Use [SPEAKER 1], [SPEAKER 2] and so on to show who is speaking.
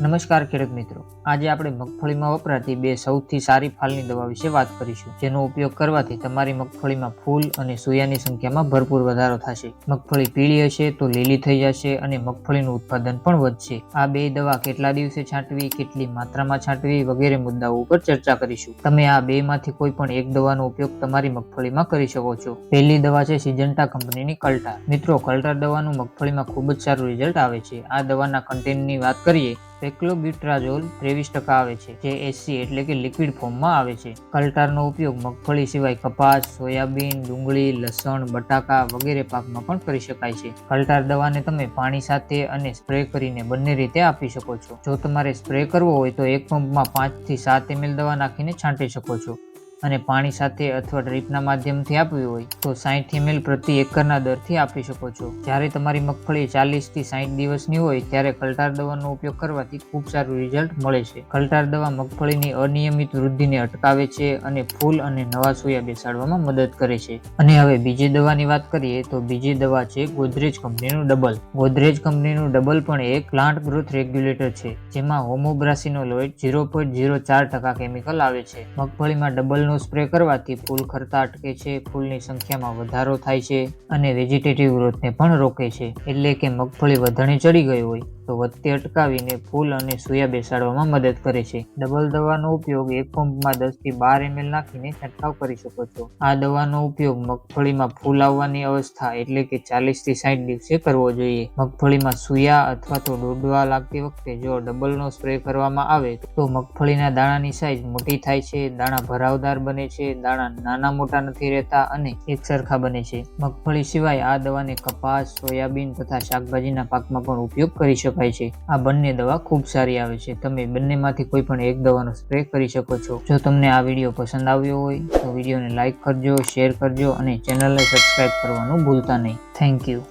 [SPEAKER 1] નમસ્કાર ખેડૂત મિત્રો. આજે આપણે મગફળીમાં વપરાતી બે સૌથી સારી ફાલની દવા વિશે વાત કરીશું. જેનો ઉપયોગ કરવાથી તમારી મગફળીમાં ફૂલ અને સોયાની સંખ્યામાં ભરપૂર વધારો થશે. મગફળી પીળી હશે તો લીલી થઈ જશે અને મગફળીનું ઉત્પાદન પણ વધશે. આ બે દવા કેટલા દિવસે છાંટવી, કેટલી માત્રામાં છાંટવી વગેરે મુદ્દાઓ ઉપર ચર્ચા કરીશું. તમે આ બે માંથી કોઈ પણ એક દવાનો ઉપયોગ તમારી મગફળીમાં કરી શકો છો. પહેલી દવા છે સિજન્ટા કંપનીની કલ્ટાર. મિત્રો, કલ્ટાર દવાનું મગફળીમાં ખૂબ જ સારું રિઝલ્ટ આવે છે. આ દવાના કન્ટેન્ટની વાત કરીએ પેક્લોબ્યુટ્રાઝોલ ત્રેવીસ ટકા આવે છે, જે એસસી એટલે કે લિક્વિડ ફોર્મમાં આવે છે. કલ્ટારનો ઉપયોગ મગફળી સિવાય કપાસ, સોયાબીન, ડુંગળી, લસણ, બટાકા વગેરે પાકમાં પણ કરી શકાય છે. કલ્ટાર દવાને તમે પાણી સાથે અને સ્પ્રે કરીને બંને રીતે આપી શકો છો. જો તમારે સ્પ્રે કરવો હોય તો એક પંપમાં પાંચથી સાત એમએલ દવા નાખીને છાંટી શકો છો. અને પાણી સાથે અથવા ડ્રીપના માધ્યમથી આપવી હોય તો સાઠ એમએલ પ્રતિ એકરના દરથી આપી શકો છો. જ્યારે તમારી મગફળી ચાલીસથી સાઠ દિવસની હોય ત્યારે કલટાર દવાનો ઉપયોગ કરવાથી ખૂબ સારું રિઝલ્ટ મળે છે. કલટાર દવા મગફળીની અનિયમિત વૃદ્ધિને અટકાવે છે અને ફૂલ અને નવા સોયા બેસાડવામાં મદદ કરે છે. અને હવે બીજી દવાની વાત કરીએ તો બીજી દવા છે ગોદરેજ કંપનીનું ડબલ. ગોદરેજ કંપનીનું ડબલ પણ એક પ્લાન્ટ ગ્રોથ રેગ્યુલેટર છે, જેમાં હોમોબ્રાસિનોલોઇડ ઝીરો પોઈન્ટ ઝીરો ચાર ટકા કેમિકલ આવે છે. મગફળીમાં ડબલ નો સ્પ્રે કરવાથી ફૂલ ખરતા અટકે છે, ફૂલની સંખ્યામાં વધારો થાય છે અને વેજીટેટિવ ગ્રોથને પણ રોકે છે. એટલે કે મગફળી વધણે ચડી ગઈ હોય. તો વધતી અટકાવીને ફૂલ અને સોયા બેસાડવામાં મદદ કરે છે. ડબલ દવાનો ઉપયોગ એક પંપમાં દસથી બાર એમએલ નાખીને છંટકાવ કરી શકો છો. આ દવાનો ઉપયોગ મગફળીમાં ફૂલ આવવાની અવસ્થા એટલે કે ચાલીસથી સાઠ દિવસે કરવો જોઈએ. મગફળીમાં સુયા અથવા તો ડોડવા લાગતી વખતે જો ડબલનો સ્પ્રે કરવામાં આવે તો મગફળીના દાણાની સાઇઝ મોટી થાય છે, દાણા ભરાવદાર બને છે, દાણા નાના મોટા નથી રહેતા અને એક સરખા બને છે. મગફળી સિવાય આ દવાને કપાસ, સોયાબીન તથા શાકભાજીના પાકમાં પણ ઉપયોગ કરી શકાય છે. આ બંને દવા ખૂબ સારી આવે છે. તમે બંનેમાંથી કોઈ પણ એક દવાનો સ્પ્રે કરી શકો છો. જો તમને આ વીડિયો પસંદ આવ્યો હોય, તો વિડીયોને લાઇક કરજો શેર કરજો અને ચેનલને સબસ્ક્રાઇબ કરવાનું ભૂલતા નહીં. Thank you